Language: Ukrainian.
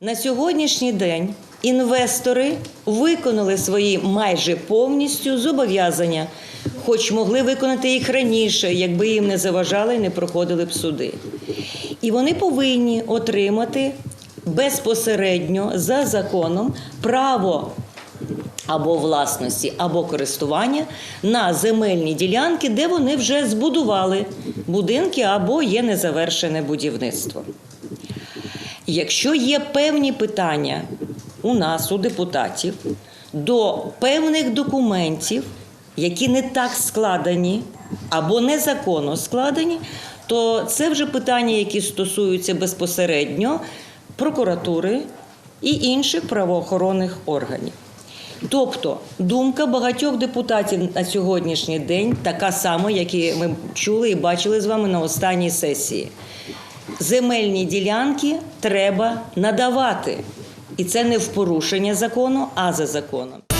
На сьогоднішній день інвестори виконали свої майже повністю зобов'язання, хоч могли виконати їх раніше, якби їм не заважали і не проходили б суди. І вони повинні отримати безпосередньо за законом право або власності, або користування на земельні ділянки, де вони вже збудували будинки або є незавершене будівництво. Якщо є певні питання у нас, у депутатів, до певних документів, які не так складені або незаконно складені, то це вже питання, які стосуються безпосередньо прокуратури і інших правоохоронних органів. Тобто думка багатьох депутатів на сьогоднішній день така сама, як і ми чули і бачили з вами на останній сесії. Земельні ділянки треба надавати. І це не в порушення закону, а за законом.